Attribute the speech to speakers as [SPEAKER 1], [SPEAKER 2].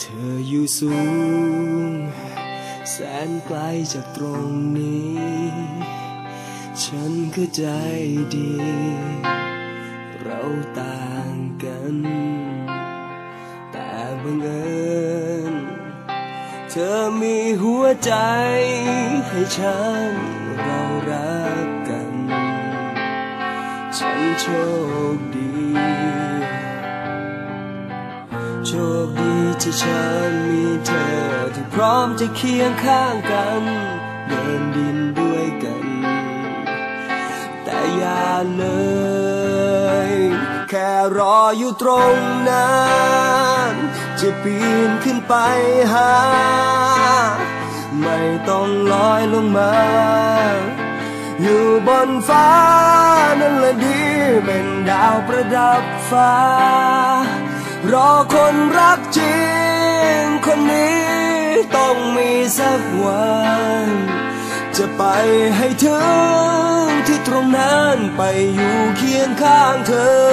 [SPEAKER 1] เธออยู่สูง แสนไกลจากตรงนี้ ฉันเข้าใจดี เราต่างกัน แต่บังเอิญเธอมีหัวใจให้ฉันเรารักกัน ฉันโชคดี คดีที่ฉันมีเธอที่พร้อมจะเคียงข้างกัน เดินดินด้วยกัน แต่อย่าเลย แค่รออยู่ตรงนั้นจะปีนขึ้นไปหา ไม่ต้องลอยลงมา อยู่บนฟ้านั่นละดีเป็นดาวประดับฟ้า รอคนรักจริง คนนี้ต้องมีสักวัน จะไปให้ถึงที่ตรงนั้นไปอยู่เคียงข้างเธอ